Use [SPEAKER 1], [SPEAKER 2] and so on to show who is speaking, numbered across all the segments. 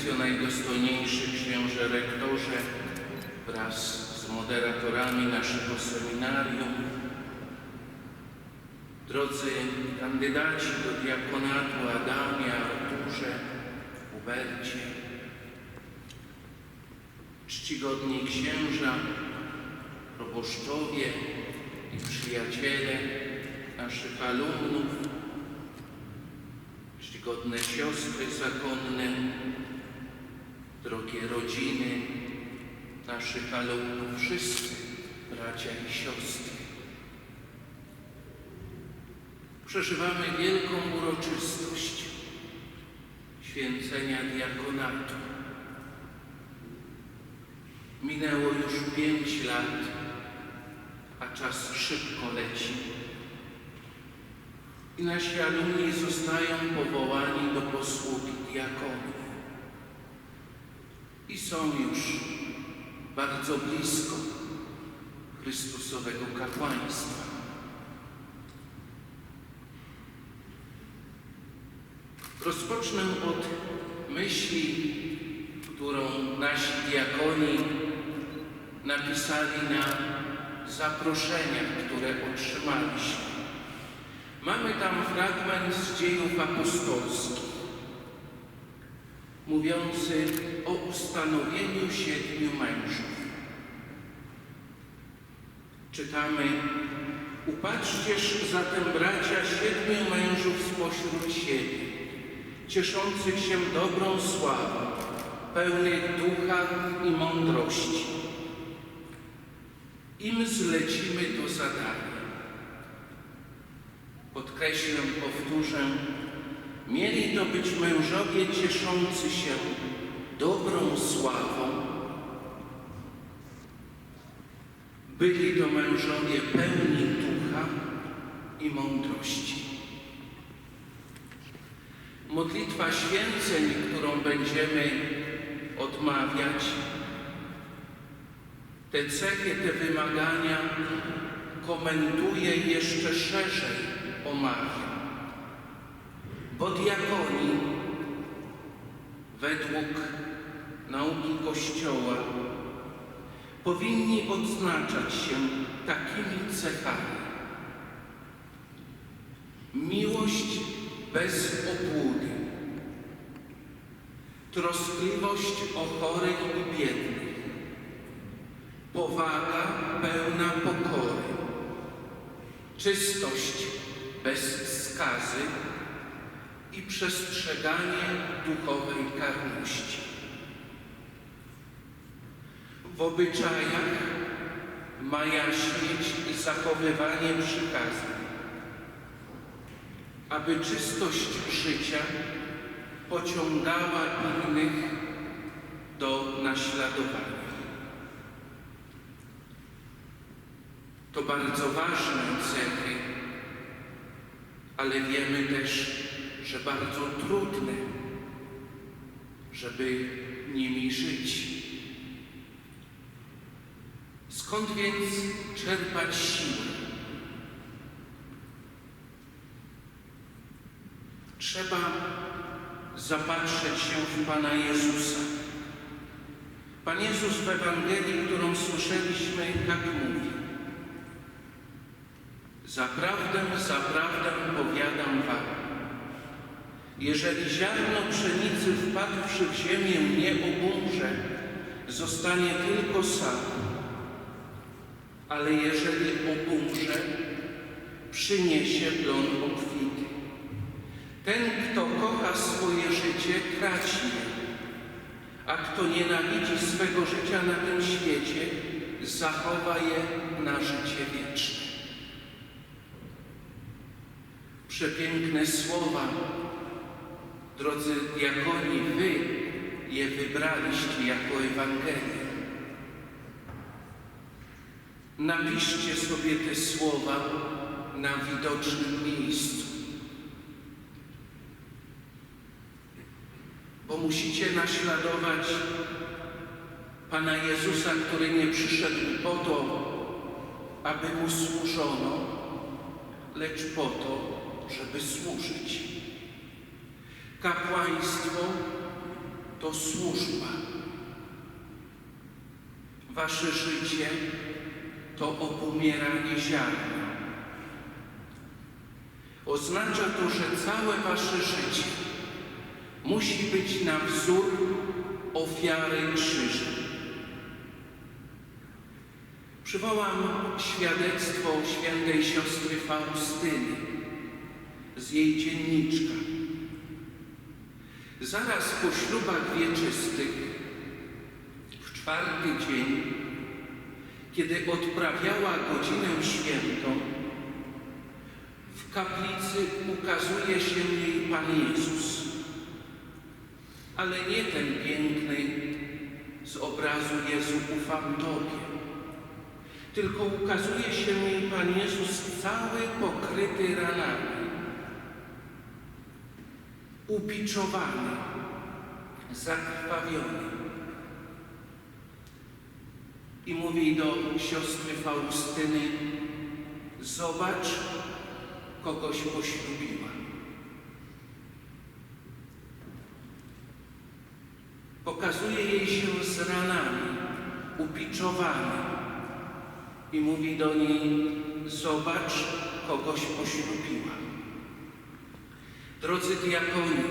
[SPEAKER 1] ekscelencjo, najdostojniejszy księże rektorze wraz z moderatorami naszego seminarium, drodzy kandydaci do diakonatu Adamie, Arturze, Hubercie, czcigodni księża, proboszczowie i przyjaciele naszych alumnów, czcigodne siostry zakonne, drogie rodziny naszych alumnów, wszyscy bracia i siostry. Przeżywamy wielką uroczystość święcenia diakonatu. Minęło już pięć lat, a czas szybko leci. I nasi alumni zostają powołani do posługi I są już bardzo blisko Chrystusowego kapłaństwa. Rozpocznę od myśli, którą nasi diakoni napisali na zaproszeniach, które otrzymaliśmy. Mamy tam fragment z dziejów apostolskich, mówiący o ustanowieniu siedmiu mężów. Czytamy, upatrzcież zatem bracia siedmiu mężów spośród siebie, cieszących się dobrą sławą, pełnych ducha i mądrości. Im zlecimy to zadanie. Podkreślę, powtórzę, mieli to być mężowie cieszący się dobrą sławą. Byli to mężowie pełni ducha i mądrości. Modlitwa święceń, którą będziemy odmawiać, te cechy, te wymagania komentuje jeszcze szerzej, omawia. Bo diakoni według nauki Kościoła powinni odznaczać się takimi cechami. Miłość bez obłudy, troskliwość o chorych i biednych, powaga pełna pokory, czystość bez skazy i przestrzeganie duchowej karności. W obyczajach ma jaśnieć zachowywanie przykazań, aby czystość życia pociągała innych do naśladowania. To bardzo ważne cechy, ale wiemy też, że bardzo trudne, żeby nimi żyć. Skąd więc czerpać siłę? Trzeba zapatrzeć się w Pana Jezusa. Pan Jezus w Ewangelii, którą słyszeliśmy, tak mówi. Zaprawdę, zaprawdę powiadam wam, jeżeli ziarno pszenicy wpadłszy w ziemię nie obumrze, zostanie tylko sam, ale jeżeli obumrze, przyniesie plon obfity. Ten, kto kocha swoje życie, traci je, a kto nienawidzi swego życia na tym świecie, zachowa je na życie wieczne. Przepiękne słowa, drodzy diakoni, wy je wybraliście jako Ewangelię. Napiszcie sobie te słowa na widocznym miejscu. Bo musicie naśladować Pana Jezusa, który nie przyszedł po to, aby Mu służono, lecz po to, żeby służyć. Kapłaństwo to służba. Wasze życie to opomieranie ziarna. Oznacza to, że całe wasze życie musi być na wzór ofiary krzyża. Przywołam świadectwo świętej siostry Faustyny z jej dzienniczka. Zaraz po ślubach wieczystych, w czwarty dzień, kiedy odprawiała godzinę świętą, w kaplicy ukazuje się jej Pan Jezus. Ale nie ten piękny z obrazu Jezu ufam tylko ukazuje się jej Pan Jezus cały pokryty ranami, ubiczowany, zakrwawiony. I mówi do siostry Faustyny, zobacz, kogoś poślubiła. Pokazuje jej się z ranami, upiczowany i mówi do niej, zobacz, kogoś poślubiła. Drodzy diakoni,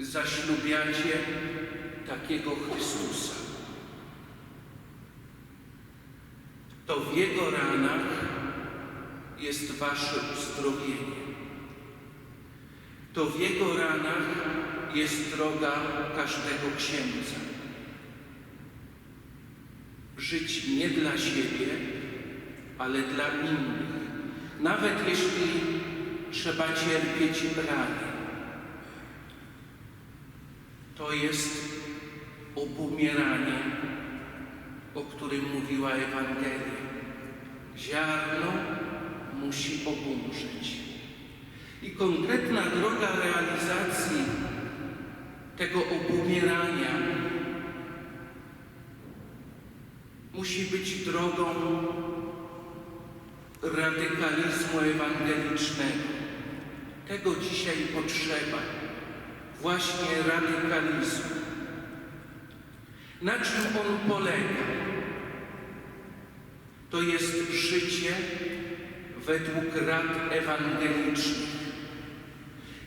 [SPEAKER 1] zaślubiacie takiego Chrystusa. To w Jego ranach jest wasze uzdrowienie. To w Jego ranach jest droga każdego księdza. Żyć nie dla siebie, ale dla innych. Nawet jeśli trzeba cierpieć rany. To jest obumieranie, o którym mówiła Ewangelia. Ziarno musi obumrzeć. I konkretna droga realizacji tego obumierania musi być drogą radykalizmu ewangelicznego. Tego dzisiaj potrzeba. Właśnie radykalizmu. Na czym on polega? To jest życie według rad ewangelicznych.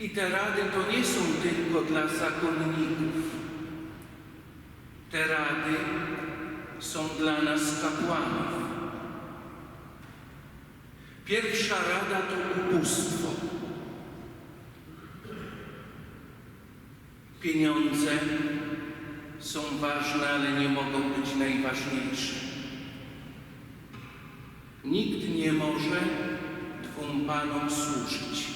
[SPEAKER 1] I te rady to nie są tylko dla zakonników. Te rady są dla nas kapłanów. Pierwsza rada to ubóstwo. Pieniądze są ważne, ale nie mogą być najważniejsze. Nikt nie może dwóm panom służyć.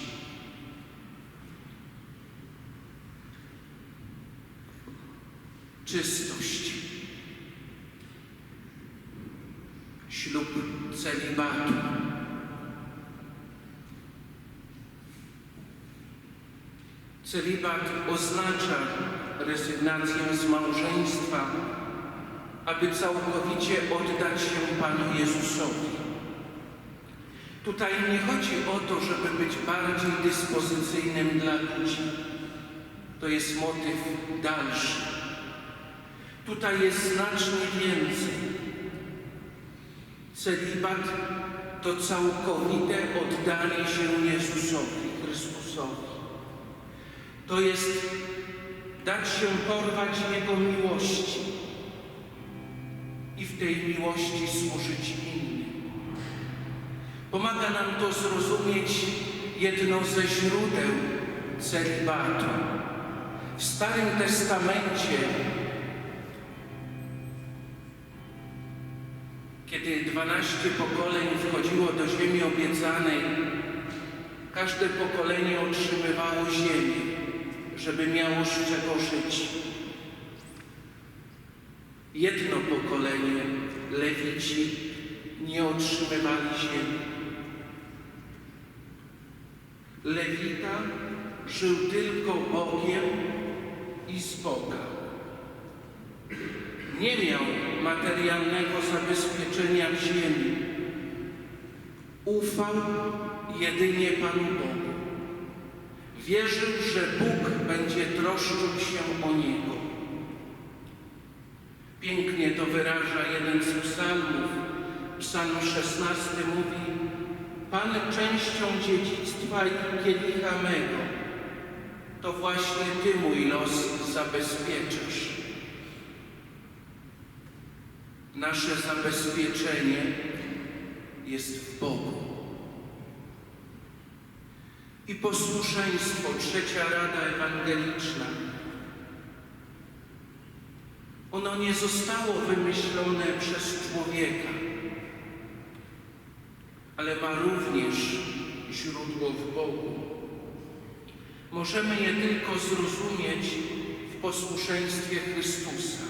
[SPEAKER 1] Czystość. Ślub celibatu. Celibat oznacza rezygnację z małżeństwa, aby całkowicie oddać się Panu Jezusowi. Tutaj nie chodzi o to, żeby być bardziej dyspozycyjnym dla ludzi. To jest motyw dalszy. Tutaj jest znacznie więcej. Celibat to całkowite oddanie się Jezusowi, Chrystusowi. To jest dać się porwać Jego miłości i w tej miłości służyć innym. Pomaga nam to zrozumieć jedno ze źródeł celibatu. W Starym Testamencie, kiedy dwanaście pokoleń wchodziło do ziemi obiecanej, każde pokolenie otrzymywało ziemię, żeby miało z czego żyć. Jedno pokolenie, Lewici, nie otrzymywali ziemi. Lewita żył tylko Bogiem i z Boga. Nie miał materialnego zabezpieczenia w ziemi. Ufał jedynie Panu Bogu. Wierzył, że Bóg będzie troszczył się o niego. Pięknie to wyraża jeden z psalmów. Psalm 16 mówi Pan częścią dziedzictwa i kielicha mego, to właśnie Ty mój los zabezpieczasz. Nasze zabezpieczenie jest w Bogu. I posłuszeństwo, trzecia rada ewangeliczna. Ono nie zostało wymyślone przez człowieka, ale ma również źródło w Bogu. Możemy je tylko zrozumieć w posłuszeństwie Chrystusa.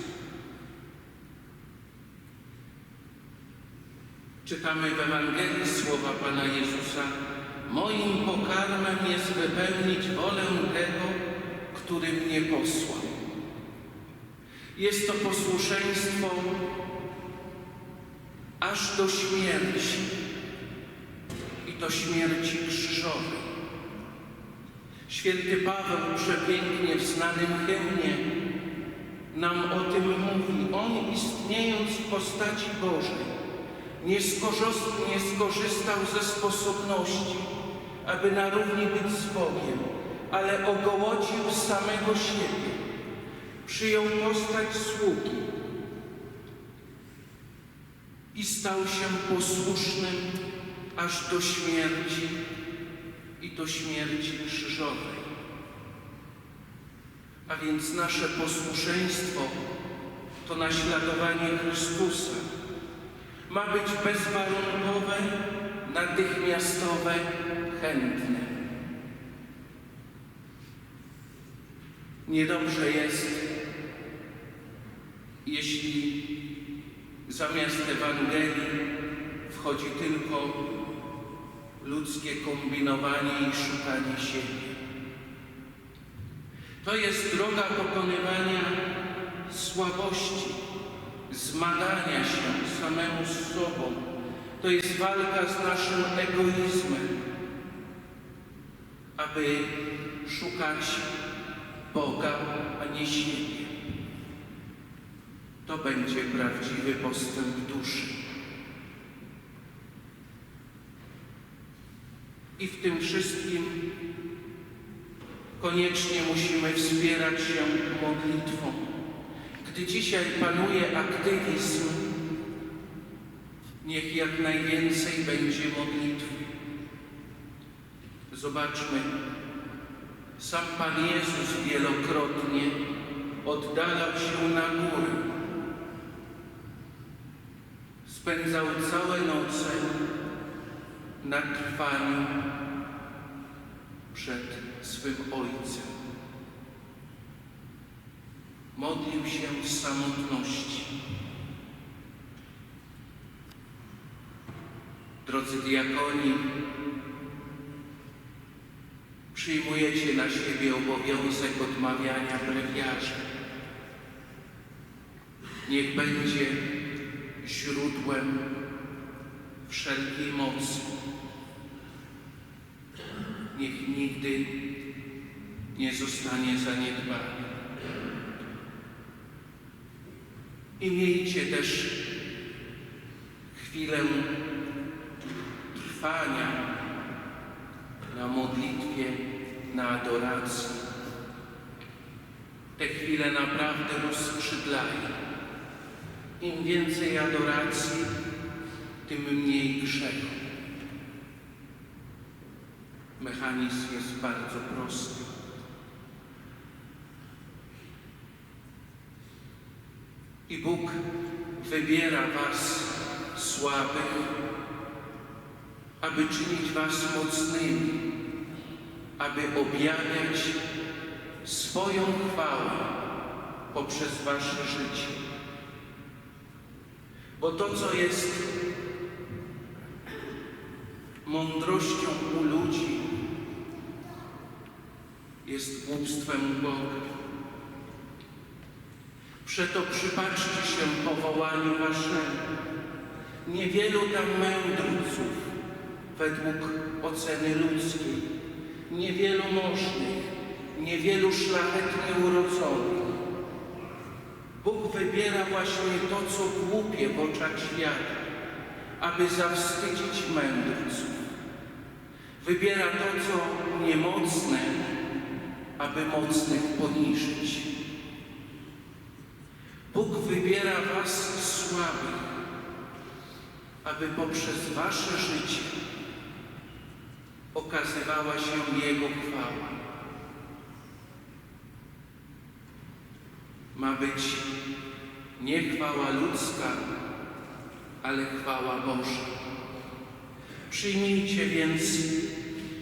[SPEAKER 1] Czytamy w Ewangelii słowa Pana Jezusa: Moim pokarmem jest wypełnić wolę tego, który mnie posłał. Jest to posłuszeństwo aż do śmierci i to śmierci krzyżowej. Święty Paweł przepięknie w znanym hymnie nam o tym mówi. On istniejąc w postaci Bożej nie skorzystał ze sposobności, aby na równi być z Bogiem, ale ogołodził samego siebie. Przyjął postać sługi i stał się posłusznym aż do śmierci i do śmierci krzyżowej. A więc nasze posłuszeństwo to naśladowanie Chrystusa. Ma być bezwarunkowe, natychmiastowe, Niedobrze jest, jeśli zamiast Ewangelii wchodzi tylko ludzkie kombinowanie i szukanie siebie. To jest droga pokonywania słabości, zmagania się samemu z sobą. To jest walka z naszym egoizmem, aby szukać Boga, a nie siebie. To będzie prawdziwy postęp duszy. I w tym wszystkim koniecznie musimy wspierać się modlitwą. Gdy dzisiaj panuje aktywizm, niech jak najwięcej będzie modlitwy. Zobaczmy, sam Pan Jezus wielokrotnie oddalał się na górę. Spędzał całe noce na trwaniu przed swym Ojcem. Modlił się w samotności. Drodzy diakoni, przyjmujecie na siebie obowiązek odmawiania brewiarza. Niech będzie źródłem wszelkiej mocy. Niech nigdy nie zostanie zaniedbany. I miejcie też chwilę trwania na modlitwie, na adoracji. Te chwile naprawdę rozskrzydlają. Im więcej adoracji, tym mniej grzechu. Mechanizm jest bardzo prosty. I Bóg wybiera Was słabych, aby czynić Was mocnymi, aby objawiać swoją chwałę poprzez Wasze życie. Bo to, co jest mądrością u ludzi, jest głupstwem u Boga. Przeto przypatrzcie się powołaniu waszemu. Niewielu tam mędrców według oceny ludzkiej, niewielu możnych, niewielu szlachetnie urodzonych. Bóg wybiera właśnie to, co głupie w oczach świata, aby zawstydzić mędrców. Wybiera to, co niemocne, aby mocnych poniżyć. Bóg wybiera was słabych, aby poprzez wasze życie okazywała się Jego chwała. Ma być nie chwała ludzka, ale chwała Boża. Przyjmijcie więc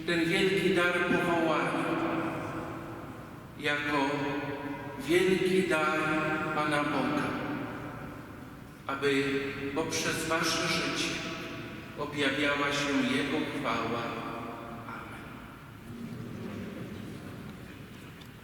[SPEAKER 1] ten wielki dar powołania jako wielki dar Pana Boga, aby poprzez wasze życie objawiała się Jego chwała